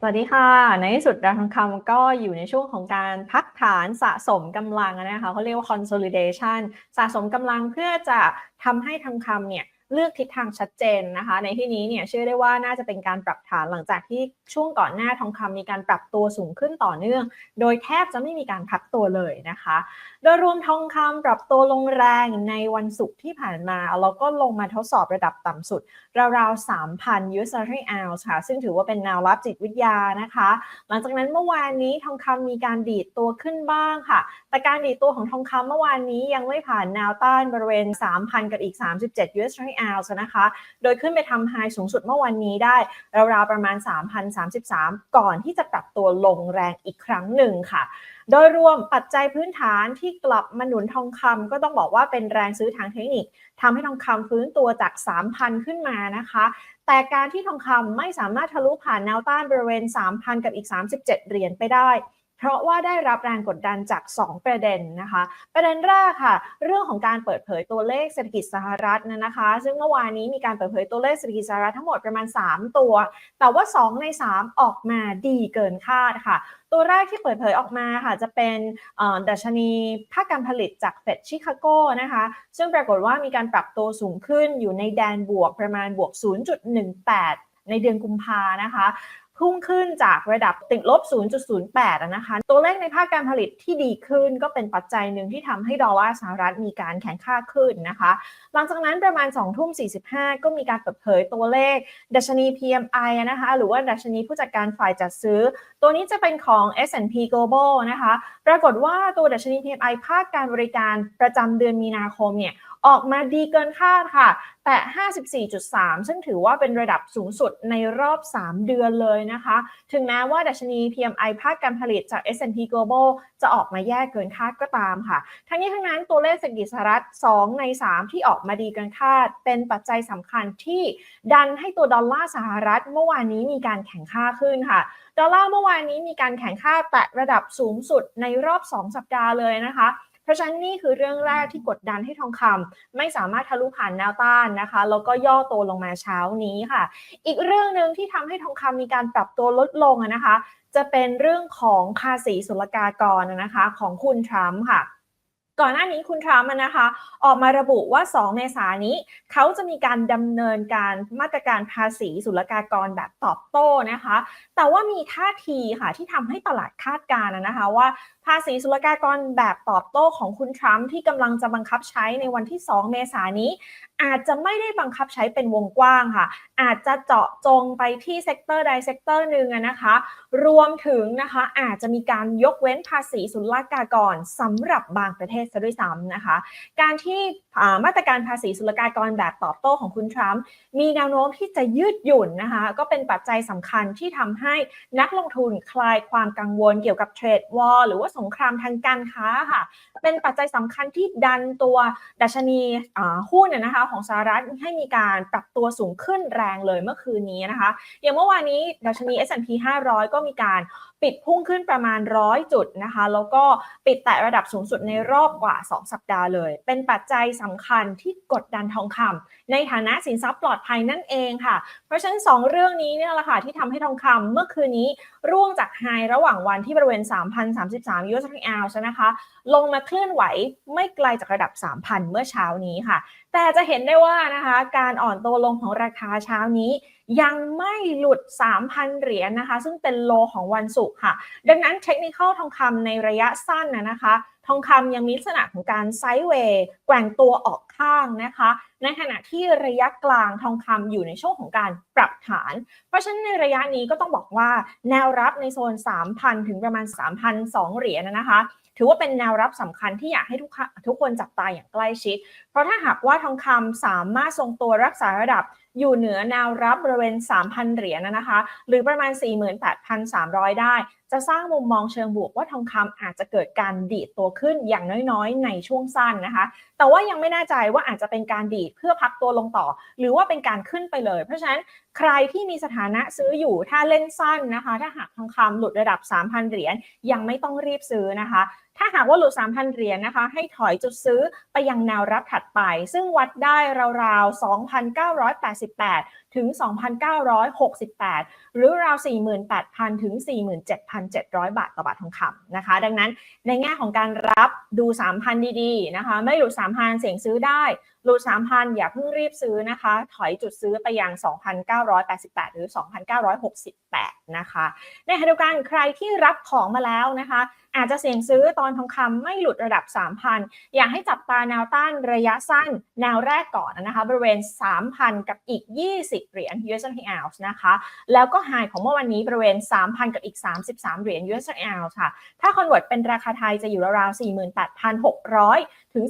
สวัสดีค่ะ ในที่สุดดาวทองคำก็อยู่ในช่วงของการพักฐานสะสมกำลังนะคะเขาเรียกว่า consolidation สะสมกำลังเพื่อจะทำให้ทองคำเนี่ย เลือกทิศทางชัดเจนนะคะ ในที่นี้เนี่ยเชื่อได้ว่าน่าจะเป็นการปรับฐานหลังจากที่ช่วงก่อนหน้าทองคำมีการปรับตัวสูงขึ้นต่อเนื่อง โดยแทบจะไม่มีการพักตัวเลยนะคะ โดยรวมทองคำปรับตัวลงแรงในวันศุกร์ที่ผ่านมาแล้วก็ลงมาทดสอบระดับต่ำสุด ราวๆ 3,000 US dollar ounce ค่ะ ซึ่งถือว่าเป็นแนวรับจิตวิทยานะคะ หลังจากนั้นเมื่อวานนี้ทองคำมีการดีดตัวขึ้นบ้างค่ะ แต่การดีดตัวของทองคำเมื่อวานนี้ยังไม่ผ่านแนวต้านบริเวณ 3,000 กับอีก 37 US dollar ounce นะคะ โดยขึ้นไปทำไฮสูงสุดเมื่อวันนี้ได้ราวๆประมาณ 3,033 ก่อนที่จะปรับตัวลงแรงอีกครั้งหนึ่งค่ะ โดยรวมปัจจัยพื้นฐานที่กลับมาหนุนทองคำก็ต้องบอกว่าเป็นแรงซื้อทางเทคนิคทำให้ทองคำฟื้นตัวจาก 3,000 ขึ้นมานะคะ แต่การที่ทองคำไม่สามารถทะลุผ่านแนวต้านบริเวณ 3,000 กับอีก 37 เหรียญไปได้ เพราะว่าได้รับแรงกดดันจาก 2 ประเด็นนะคะ ประเด็นแรกค่ะ เรื่องของการเปิดเผยตัวเลขเศรษฐกิจสหรัฐนะนะคะ ซึ่งเมื่อวานนี้มีการเปิดเผยตัวเลขเศรษฐกิจสหรัฐทั้งหมดประมาณ 3 ตัว แต่ว่า 2 ใน 3 ออกมาดีเกินคาดค่ะตัวแรกที่เปิดเผยออกมาค่ะ จะเป็นดัชนีภาคการผลิตจากเฟดชิคาโกนะคะซึ่งปรากฏว่ามีการปรับตัวสูงขึ้นอยู่ในแดนบวกประมาณบวก 0.18 ในเดือนกุมภานะคะ พุ่งขึ้นจากระดับติดลบ 0.08 นะคะ ตัวเลขในภาคการผลิตที่ดีขึ้นก็เป็นปัจจัยหนึ่งที่ทำให้ดอลลาร์สหรัฐมีการแข็งค่าขึ้นนะคะ หลังจากนั้นประมาณ2ทุ่ม45 ก็มีการเปิดเผยตัวเลข ดัชนี PMI นะคะ หรือว่าดัชนีผู้จัดการฝ่ายจัดซื้อ ตัวนี้จะเป็นของ S&P Global นะคะ ปรากฏว่าตัวดัชนี PMI ภาคการบริการประจำเดือนมีนาคมเนี่ย ออกมาดีเกินคาดค่ะ แต่ 54.3 ซึ่งถือว่าเป็นระดับสูงสุดในรอบ 3 เดือนเลยนะคะ ถึงแม้ว่าดัชนี PMI ภาคการผลิตจาก S&P Global จะออกมาแย่เกินคาดก็ตามค่ะ ทั้งนี้ทั้งนั้นตัวเลขเศรษฐกิจสหรัฐ 2 ใน 3 ที่ออกมาดีเกินคาด เป็นปัจจัยสำคัญที่ดันให้ตัวดอลลาร์สหรัฐเมื่อวานนี้มีการแข่งค่าขึ้นค่ะดอลลาร์เมื่อวานนี้มีการแข่งค่าแตะระดับสูงสุดในรอบ 2 สัปดาห์เลยนะคะ ราะฉะนั้นนี่คือเรื่องแรกที่กดดันให้ทองคำไม่สามารถทะลุผ่านแนวต้านนะคะแล้วก็ย่อตัวลงมาเช้านี้ค่ะ อีกเรื่องหนึ่งที่ทำให้ทองคำมีการปรับตัวลดลงนะคะ จะเป็นเรื่องของภาษีศุลกากรนะคะของคุณทรัมป์ค่ะก่อนหน้านี้คุณทรัมป์นะคะ ออกมาระบุว่า 2 เมษายนนี้ เขาจะมีการดำเนินการมาตรการภาษีศุลกากรแบบตอบโต้นะคะ แต่ว่ามีท่าทีค่ะที่ทำให้ตลาดคาดการณ์นะคะว่า ภาษีศุลกากรแบบตอบโต้ของคุณทรัมป์ที่กำลังจะบังคับใช้ในวันที่ 2 เมษายนนี้ อาจจะไม่ได้บังคับใช้เป็นวงกว้างค่ะ อาจจะเจาะจงไปที่เซกเตอร์ใดเซกเตอร์หนึ่งนะคะ รวมถึงนะคะอาจจะมีการยกเว้นภาษีศุลกากรสำหรับบางประเทศซะด้วยซ้ำนะคะ การที่มาตรการภาษีศุลกากรแบบตอบโต้ของคุณทรัมป์มีแนวโน้มที่จะยืดหยุ่นนะคะก็เป็นปัจจัยสำคัญที่ทำให้นักลงทุนคลายความกังวลเกี่ยวกับเทรดวอลหรือว่าสงครามทางการค้าค่ะ เป็นปัจจัยสำคัญที่ดันตัวดัชนีหุ้นนะคะของสหรัฐให้มีการปรับตัวสูงขึ้นแรงเลยเมื่อคืนนี้นะคะ อย่างเมื่อวานนี้ดัชนี S&P 500 ก็มีการปิดพุ่งขึ้นประมาณร้อยจุดนะคะ แล้วก็ปิดแตะระดับสูงสุดในรอบกว่า 2 สัปดาห์เลย เป็นปัจจัยสำคัญที่กดดันทองคำในฐานะสินทรัพย์ปลอดภัยนั่นเองค่ะ เพราะฉะนั้น 2 เรื่องนี้เนี่ยแหละค่ะที่ทำให้ทองคำเมื่อคืนนี้ร่วงจากไฮระหว่างวันที่บริเวณ 3,033 US dollar ounce นะคะ ลงมาเคลื่อนไหวไม่ไกลจากระดับ 3,000 เมื่อเช้านี้ค่ะแต่จะเห็นได้ว่านะคะการอ่อนตัวลงของราคาเช้านี้ ยังไม่หลุด 3,000 เหรียญนนะคะ ซึ่งเป็นโลของวันศุกร์ค่ะ ดังนั้นเทคนิคทองคำในระยะสั้นนะนะคะทองคำยังมีลักษณะของการไซด์เวย์แกว่งตัวออกข้างนะคะ ในขณะที่ระยะกลางทองคำอยู่ในช่วงของการปรับฐาน เพราะฉะนั้นในระยะนี้ก็ต้องบอกว่าแนวรับในโซน 3,000 ถึงประมาณ 3,002 เหรียญนะคะ ถือว่าเป็นแนวรับสำคัญที่อยากให้ทุกทุกคนจับตาอย่างใกล้ชิด เพราะถ้าหากว่าทองคำสามารถทรงตัวรักษาระดับอยู่เหนือแนวรับบริเวณ 3,000 เหรียญนะคะ หรือประมาณ 48,300 ได้ จะสร้างมุมมองเชิงบวกว่าทองคำอาจจะเกิดการดีดตัวขึ้นอย่างน้อยๆ ในช่วงสั้นนะคะ แต่ว่ายังไม่แน่ใจว่าอาจจะเป็นการดีดเพื่อพักตัวลงต่อ หรือว่าเป็นการขึ้นไปเลย เพราะฉะนั้นใครที่มีสถานะซื้ออยู่ถ้าเล่นสั้นนะคะ ถ้าหากทองคำหลุดระดับ 3,000 เหรียญยังไม่ต้องรีบซื้อนะคะ ถ้าหากว่าหลุด 3,000 เหรียญนะคะ ให้ถอยจุดซื้อไปยังแนวรับถัดไป ซึ่งวัดได้ราวๆ 2,988 ถึง 2,968 หรือราว 48,000 ถึง 47,700 บาทต่อบาททองคำนะคะ ดังนั้นในแง่ของการรับดู 3,000 ดีๆนะคะ ไม่หลุด 3,000 เสี่ยงซื้อได้ หลุด 3,000 อย่าเพิ่งรีบซื้อนะคะ ถอยจุดซื้อไปยัง 2,988 หรือ 2,968 นะคะ ในขณะเดียวกันใครที่รับของมาแล้วนะคะ อาจจะเสี่ยงซื้อตอนทองคำไม่หลุดระดับ 3,000 อยากให้จับตาแนวต้านระยะสั้นแนวแรกก่อนนะคะ บริเวณ 3,000 กับอีก 20 เหรียญ US d o l l นะคะ แล้วก็ไฮของเมื่อวันนี้บริเวณ 3,000 กับอีก 33 เหรียญ US d o l l ค่ะ ถ้าคอนเวิร์ตเป็นราคาไทยจะอยู่ราวๆ48,600 ถึง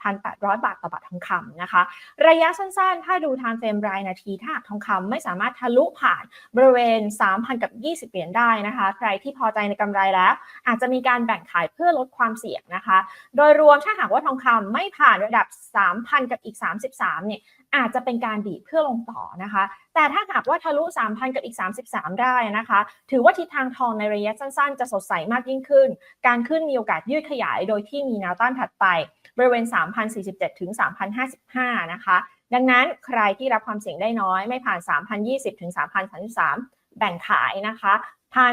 48,800 บาทต่อบาททองคำนะคะ ระยะสั้นๆ ถ้าดูทางเฟรมรายนาทีถ้าทองคำไม่สามารถทะลุผ่านบริเวณ 3,000 กับ 20 เหรียญได้นะคะ ใครที่พอใจในกำไรแล้ว อาจจะมีการแบ่งขายเพื่อลดความเสี่ยงนะคะ โดยรวมถ้าหากว่าทองคำไม่ผ่านระดับ 3,000 กับอีก 33 เนี่ยอาจจะเป็นการดีดเพื่อลงต่อนะคะ แต่ถ้าหากว่าทะลุ 3,000 กับอีก 33 ได้นะคะ ถือว่าทิศทางทองในระยะสั้นๆ จะสดใสมากยิ่งขึ้น การขึ้นมีโอกาสยืดขยายโดยที่มีแนวต้านถัดไป บริเวณ 3,047 ถึง 3,055 นะคะ ดังนั้นใครที่รับความเสี่ยงได้น้อยไม่ผ่าน 3,020 ถึง 3,033 แบ่งขายนะคะ ผ่าน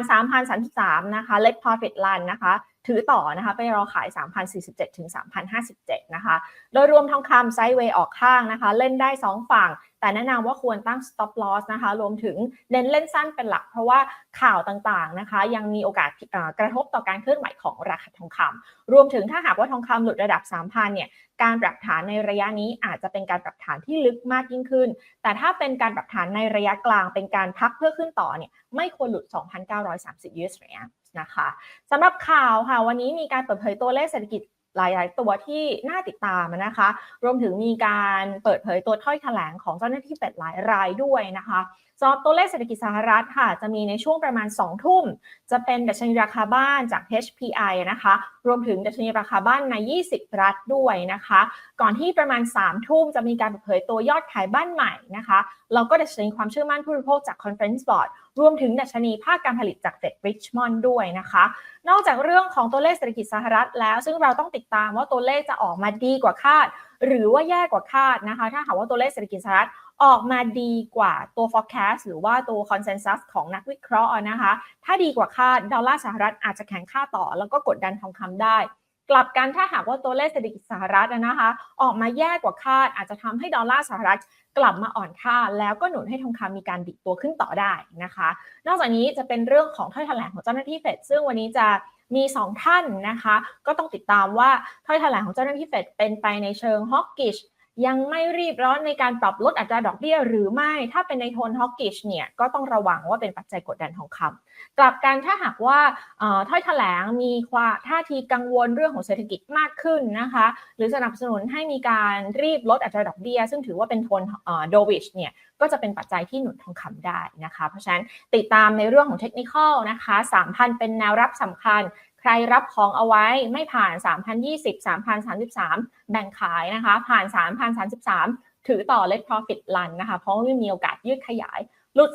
3,033 นะคะ let profit run นะคะ ถือต่อนะคะไปรอขาย 3,047 ถึง 3,057 นะคะ โดยรวมทองคำไซด์เวย์ออกข้างนะคะ เล่นได้ 2 ฝั่ง แต่แนะนำว่าควรตั้ง stop loss นะคะรวมถึงเน้นเล่นสั้นเป็นหลัก เพราะว่าข่าวต่างๆนะคะ ยังมีโอกาสกระทบต่อการเคลื่อนไหวของราคาทองคำรวมถึงถ้าหากว่าทองคำหลุดระดับ 3,000เนี่ยการปรับฐานในระยะนี้อาจจะเป็นการปรับฐานที่ลึกมากยิ่งขึ้น แต่ถ้าเป็นการปรับฐานในระยะกลางเป็นการพักเพื่อขึ้นต่อเนี่ยไม่ควรหลุด 2,930 US เหรียนะคะสำหรับข่าวค่ะวันนี้มีการเปิดเผยตัวเลขเศรษฐกิจ หลาย ๆ ตัวที่น่าติดตามนะคะ รวมถึงมีการเปิดเผยตัวถ้อยแถลงของเจ้าหน้าที่เป็ดหลายรายด้วยนะคะ สำหรับตัวเลขเศรษฐกิจสหรัฐค่ะ จะมีในช่วงประมาณ 2 ทุ่ม จะเป็นดัชนีราคาบ้านจาก HPI นะคะ รวมถึงดัชนีราคาบ้านใน 20 รัฐด้วยนะคะ ก่อนที่ประมาณ 3 ทุ่มจะมีการเปิดเผยตัวยอดขายบ้านใหม่นะคะแล้วก็ดัชนีความเชื่อมั่นผู้บริโภคจาก Conference Board รวมถึงดัชนีภาคการผลิตจากเฟดริชมอนด์ด้วยนะคะ นอกจากเรื่องของตัวเลขเศรษฐกิจสหรัฐแล้ว ซึ่งเราต้องติดตามว่าตัวเลขจะออกมาดีกว่าคาด หรือว่าแย่กว่าคาดนะคะ ถ้าหากว่าตัวเลขเศรษฐกิจสหรัฐ ออกมาดีกว่าตัว forecast หรือว่าตัว consensus ของนักวิเคราะห์นะคะ ถ้าดีกว่าคาดดอลลาร์สหรัฐอาจจะแข็งค่าต่อ แล้วก็กดดันทองคำได้ กลับกันถ้าหากว่าตัวเลขเศรษฐกิจสหรัฐนะคะ ออกมาแย่กว่าคาด อาจจะทำให้ดอลลาร์สหรัฐกลับมาอ่อนค่า แล้วก็หนุนให้ทองคำมีการดิดตัวขึ้นต่อได้นะคะ นอกจากนี้จะเป็นเรื่องของถ้อยแถลงของเจ้าหน้าที่เฟดซึ่งวันนี้จะมี 2 ท่านนะคะ ก็ต้องติดตามว่าถ้อยแถลงของเจ้าหน้าที่เฟดเป็นไปในเชิงฮอกกิช ยังไม่รีบร้อนในการปรับลดอัตราดอกเบี้ยหรือไม่ ถ้าเป็นในโทนฮอกกิชเนี่ยก็ต้องระวังว่าเป็นปัจจัยกดดันทองคำกลับกันถ้าหากว่าถ้อยแถลงมีความท่าทีกังวลเรื่องของเศรษฐกิจมากขึ้นนะคะ หรือสนับสนุนให้มีการรีบลดอัตราดอกเบี้ย ซึ่งถือว่าเป็นโทนโดวิชเนี่ยก็จะเป็นปัจจัยที่หนุนทองคำได้นะคะ เพราะฉะนั้นติดตามในเรื่องของเทคนิคนะคะ 3,000 เป็นแนวรับสำคัญ ใครรับของเอาไว้ไม่ผ่าน 3,020 3,033 แบ่งขายนะคะ ผ่าน 3,033 ถือต่อ let profit run นะคะ เพราะว่ามีโอกาสยืดขยาย หลุด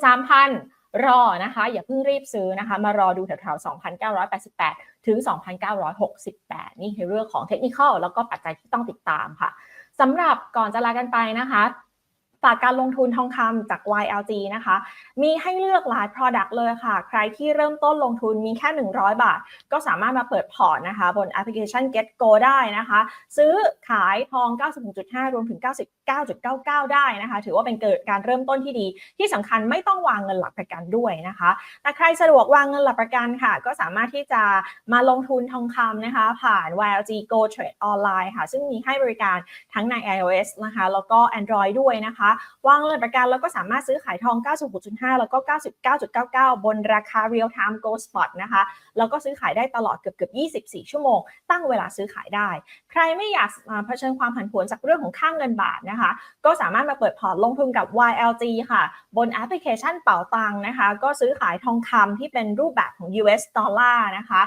3,000 รอนะคะ อย่าเพิ่งรีบซื้อนะคะ มารอดูแถวๆ2,988 ถึง 2,968 นี่คือเรื่องของเทคนิคแล้วก็ปัจจัยที่ต้องติดตามค่ะสำหรับก่อนจะลากันไปนะคะ ฝากการลงทุนทองคำจาก YLG นะคะ มีให้เลือกหลาย Product เลยค่ะ ใครที่เริ่มต้นลงทุนมีแค่ 100 บาท ก็สามารถมาเปิดพอร์ตนะคะ บนแอปพลิเคชัน Get Go ได้นะคะ ซื้อขายทอง 96.5 รวมถึง 99.99 ได้นะคะ ถือว่าเป็นเกิดการเริ่มต้นที่ดี ที่สำคัญไม่ต้องวางเงินหลักประกันด้วยนะคะ แต่ใครสะดวกวางเงินหลักประกันค่ะ ก็สามารถที่จะมาลงทุนทองคำนะคะ ผ่าน YLG Go Trade Online ค่ะ ซึ่งมีให้บริการทั้งใน iOS นะคะ แล้วก็ Android ด้วยนะคะ วางเงินประกันแล้วก็สามารถซื้อขายทอง 96.5 แล้วก็ 99.99 บนราคา real time go spot นะคะ แล้วก็ซื้อขายได้ตลอดเกือบเกือบ24 ชั่วโมง ตั้งเวลาซื้อขายได้ ใครไม่อยากเผชิญความผันผวนจากเรื่องของค่างเงินบาทนะคะนะคะ ก็สามารถมาเปิดพอร์ตลงทุนกับ YLG ค่ะ บนแอปพลิเคชันเป๋าตังนะคะ ก็ซื้อขายทองคำที่เป็นรูปแบบของ US ดอลลาร์นะคะ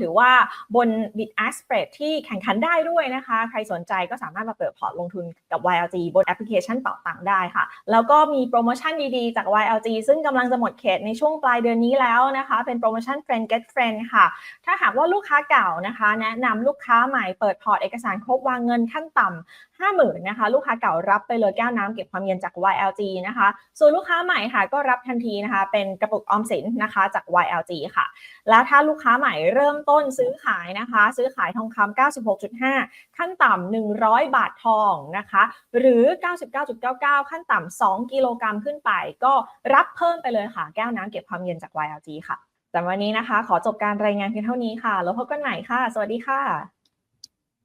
ถือว่าบน bid ask spread ที่แข่งขันได้ด้วยนะคะ ใครสนใจก็สามารถมาเปิดพอร์ตลงทุนกับ YLG บนแอปพลิเคชันเป๋าตังได้ค่ะ แล้วก็มีโปรโมชั่นดีๆจาก YLG ซึ่งกำลังจะหมดเขตในช่วงปลายเดือนนี้แล้วนะคะ เป็นโปรโมชั่น Friend Get Friend ค่ะ ถ้าหากว่าลูกค้าเก่านะคะ แนะนำลูกค้าใหม่เปิดพอร์ตเอกสารครบวางเงินขั้นต่ำ50,000นะคะ ลูกค้าเก่ารับไปเลยแก้วน้ำเก็บความเย็นจาก YLG นะคะ ส่วนลูกค้าใหม่ค่ะ ก็รับทันทีนะคะ เป็นกระปุกออมสินนะคะจาก YLG ค่ะ แล้วถ้าลูกค้าใหม่เริ่มต้นซื้อขายนะคะ ซื้อขายทองคำ96.5 ขั้นต่ำ100 บาททองนะคะ หรือ 99.99 ขั้นต่ำ2กิโลกรัมขึ้นไป ก็รับเพิ่มไปเลยค่ะ แก้วน้ำเก็บความเย็นจาก YLG ค่ะแต่วันนี้นะคะ ขอจบการรายงานเพียงเท่านี้ค่ะ แล้วพบกันใหม่ค่ะ สวัสดีค่ะ